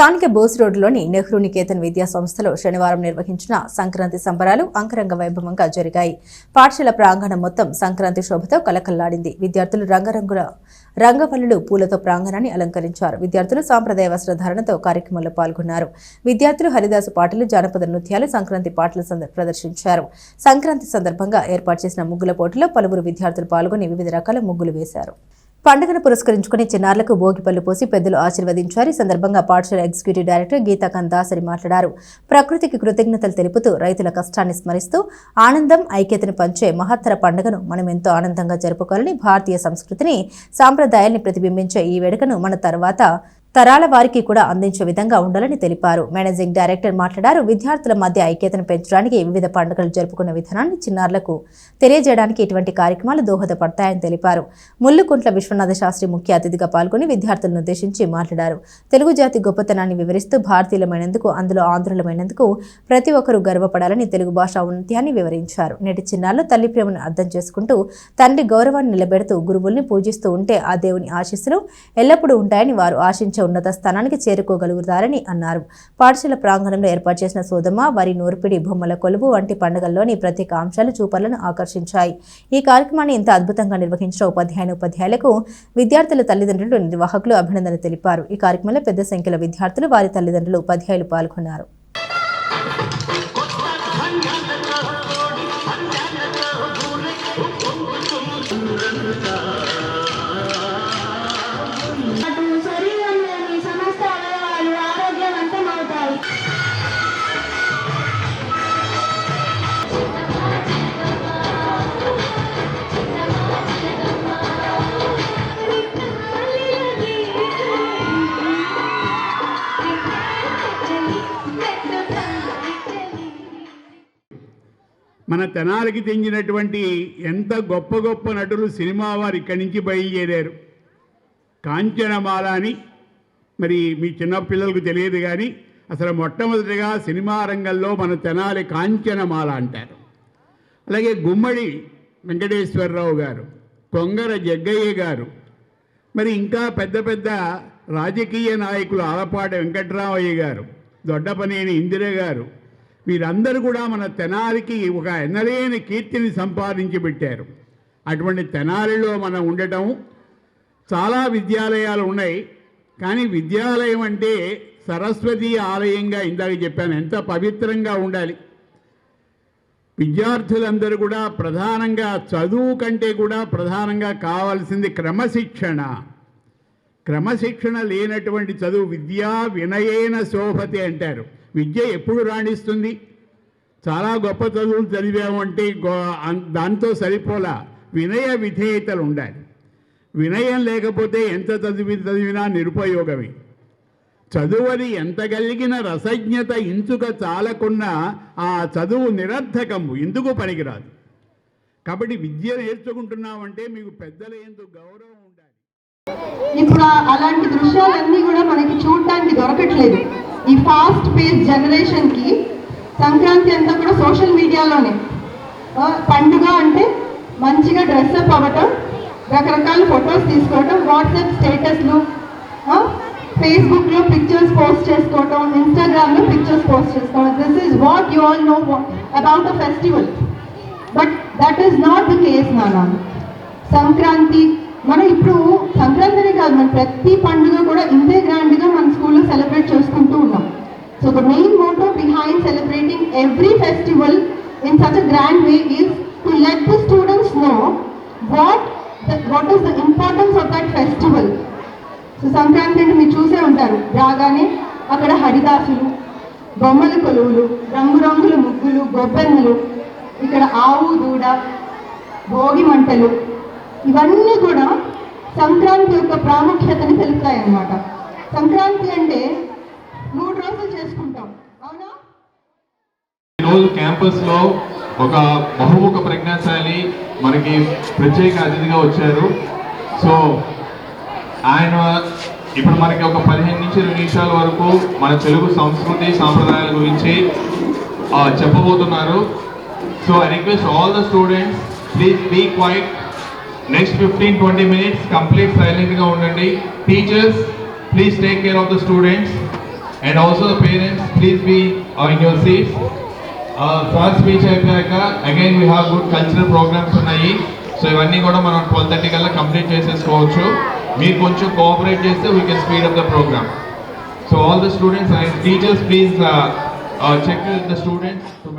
స్థానిక బోస్ రోడ్డులోని నెహ్రూ నికేతన్ విద్యా సంస్థలో శనివారం నిర్వహించిన సంక్రాంతి సంబరాలు అంకరంగ వైభవంగా జరిగాయి. పాఠశాల ప్రాంగణం మొత్తం సంక్రాంతి శోభతో కలకల్లాడింది. విద్యార్థులు రంగరంగుల రంగవల్లులు పూలతో ప్రాంగణాన్ని అలంకరించారు. విద్యార్థులు సాంప్రదాయ వస్త్రధారణతో కార్యక్రమంలో పాల్గొన్నారు. విద్యార్థులు హరిదాసు పాటలు జానపద నృత్యాలు సంక్రాంతి పాటలు ప్రదర్శించారు. సంక్రాంతి సందర్భంగా ఏర్పాటు చేసిన ముగ్గుల పోటీలో పలువురు విద్యార్థులు పాల్గొని వివిధ రకాల ముగ్గులు వేశారు. పండుగను పురస్కరించుకుని చిన్నారులకు భోగి పళ్ళు పోసి పెద్దలు ఆశీర్వదించారు. ఈ సందర్భంగా పాఠశాల ఎగ్జిక్యూటివ్ డైరెక్టర్ గీతాకాంత్ దాసరి మాట్లాడారు. ప్రకృతికి కృతజ్ఞతలు తెలుపుతూ రైతుల కష్టాన్ని స్మరిస్తూ ఆనందం ఐక్యతను పంచే మహత్తర పండుగను మనం ఎంతో ఆనందంగా జరుపుకోవాలని భారతీయ సంస్కృతిని సాంప్రదాయాల్ని ప్రతిబింబించే ఈ వేడుకను మన తర్వాత తరాల వారికి కూడా అందించే విధంగా ఉండాలని తెలిపారు. మేనేజింగ్ డైరెక్టర్ మాట్లాడారు. విద్యార్థుల మధ్య ఐక్యతను పెంచడానికి వివిధ పండుగలు జరుపుకున్న విధానాన్ని చిన్నారులకు తెలియజేయడానికి ఇటువంటి కార్యక్రమాలు దోహదపడతాయని తెలిపారు. ముల్లుకుంట్ల విశ్వనాథ శాస్త్రి ముఖ్య అతిథిగా పాల్గొని విద్యార్థులను ఉద్దేశించి మాట్లాడారు. తెలుగు జాతి గొప్పతనాన్ని వివరిస్తూ భారతీయులమైనందుకు అందులో ఆంధ్రులమైనందుకు ప్రతి ఒక్కరూ గర్వపడాలని తెలుగు భాష ఉన్నత్యాన్ని వివరించారు. నేటి చిన్నారులు తల్లి ప్రేమను అర్థం చేసుకుంటూ తండ్రి గౌరవాన్ని నిలబెడుతూ గురువుల్ని పూజిస్తూ ఉంటే ఆ దేవుని ఆశీస్సులు ఎల్లప్పుడూ ఉంటాయని వారు ఆశించారు. ఉన్నత స్థానానికి చేరుకోగలుగుతారని అన్నారు. పాఠశాల ప్రాంగణంలో ఏర్పాటు చేసిన సోదమ వరి నూర్పిడి బొమ్మల కొలువు వంటి పండుగల్లోని ప్రత్యేక అంశాలు చూపర్లను ఆకర్షించాయి. ఈ కార్యక్రమాన్ని ఇంత అద్భుతంగా నిర్వహించిన ఉపాధ్యాయుని ఉపాధ్యాయులకు విద్యార్థుల తల్లిదండ్రులు నిర్వాహకులు అభినందనలు తెలిపారు. ఈ కార్యక్రమంలో పెద్ద సంఖ్యలో విద్యార్థులు వారి తల్లిదండ్రులు ఉపాధ్యాయులు పాల్గొన్నారు. మన తెనాలికి చెందినటువంటి ఎంత గొప్ప గొప్ప నటులు సినిమా వారు ఇక్కడి నుంచి బయలుదేరారు. కాంచనమాల అని మరి మీ చిన్న పిల్లలకు తెలియదు కానీ అసలు మొట్టమొదటిగా సినిమా రంగంలో మన తెనాలి కాంచనమాల అంటారు. అలాగే గుమ్మడి వెంకటేశ్వరరావు గారు కొంగర జగ్గయ్య గారు మరి ఇంకా పెద్ద పెద్ద రాజకీయ నాయకులు ఆలపాటి వెంకట్రామయ్య గారు దొడ్డపనేని ఇందిర గారు వీరందరూ కూడా మన తెనాలికి ఒక ఎన్నలేని కీర్తిని సంపాదించి పెట్టారు. అటువంటి తెనాలిలో మనం ఉండటం చాలా విద్యాలయాలు ఉన్నాయి. కానీ విద్యాలయం అంటే సరస్వతి ఆలయంగా ఇందాక చెప్పాను ఎంత పవిత్రంగా ఉండాలి. విద్యార్థులందరూ కూడా ప్రధానంగా చదువు కంటే కూడా ప్రధానంగా కావాల్సింది క్రమశిక్షణ. క్రమశిక్షణ లేనటువంటి చదువు విద్యా వినయేన శోభతే అంటారు. విద్య ఎప్పుడు రాణిస్తుంది? చాలా గొప్ప చదువులు చదివామంటే గో దాంతో సరిపోలా వినయ విధేయతలు ఉండాలి. వినయం లేకపోతే ఎంత చదివి చదివినా నిరుపయోగమే. చదువని ఎంత కలిగిన రసజ్ఞత ఇంచుక చాలకున్నా ఆ చదువు నిరర్థకము ఎందుకు పనికిరాదు. కాబట్టి విద్య నేర్చుకుంటున్నామంటే మీకు పెద్దల ఎందుకు గౌరవం ఉండాలి. ఇప్పుడు అలాంటి దృశ్యాలన్నీ కూడా మనకి ఫాస్ట్ పేస్ జనరేషన్కి సంక్రాంతి అంతా కూడా సోషల్ మీడియాలోనే పండుగ అంటే మంచిగా డ్రెస్అప్ అవ్వటం రకరకాల ఫొటోస్ తీసుకోవటం వాట్సాప్ స్టేటస్లు ఫేస్బుక్లో పిక్చర్స్ పోస్ట్ చేసుకోవటం ఇన్స్టాగ్రామ్లో పిక్చర్స్ పోస్ట్ చేసుకోవడం this is what you all know about a festival but that is not the case నానా సంక్రాంతి మనం ఇప్పుడు సంక్రాంతినే కాదు మన ప్రతి పండుగ కూడా ఇంతే గ్రాండ్గా మన స్కూల్లో every every festival in such a grand is is to the the know what the, what is the importance of that festival so Sankranti అంటే మీరు చూసే ఉంటారు. రాగానే అక్కడ హరిదాసులు బొమ్మల కొలువులు రంగురంగుల ముగ్గులు గొబ్బెమ్మలు ఇక్కడ ఆవు దూడ భోగి మంటలు ఇవన్నీ కూడా సంక్రాంతి యొక్క ప్రాముఖ్యతని తెలుపుతాయి అన్నమాట సంక్రాంతి అంటే ఈరోజు క్యాంపస్లో ఒక బహుముఖ ప్రజ్ఞాశాలి మనకి ప్రత్యేక అతిథిగా వచ్చారు. సో ఆయన ఇప్పుడు మనకి ఒక పదిహేను నుంచి ఇరవై నిమిషాల వరకు మన తెలుగు సంస్కృతి సాంప్రదాయాల గురించి చెప్పబోతున్నారు. So I request all the students please be quiet next fifteen twenty minutes complete సైలెంట్గా ఉండండి. Teachers please take care of the students and also the parents please be in your seats first speech అయిపోయాక again we have good cultural programmes ఉన్నాయి. So ఇవన్నీ కూడా మనం twelve thirty కల్లా complete చేసేసుకోవచ్చు. మీరు కొంచెం కోఆపరేట్ చేస్తే we can speed up the programme so all the students and teachers please check the students to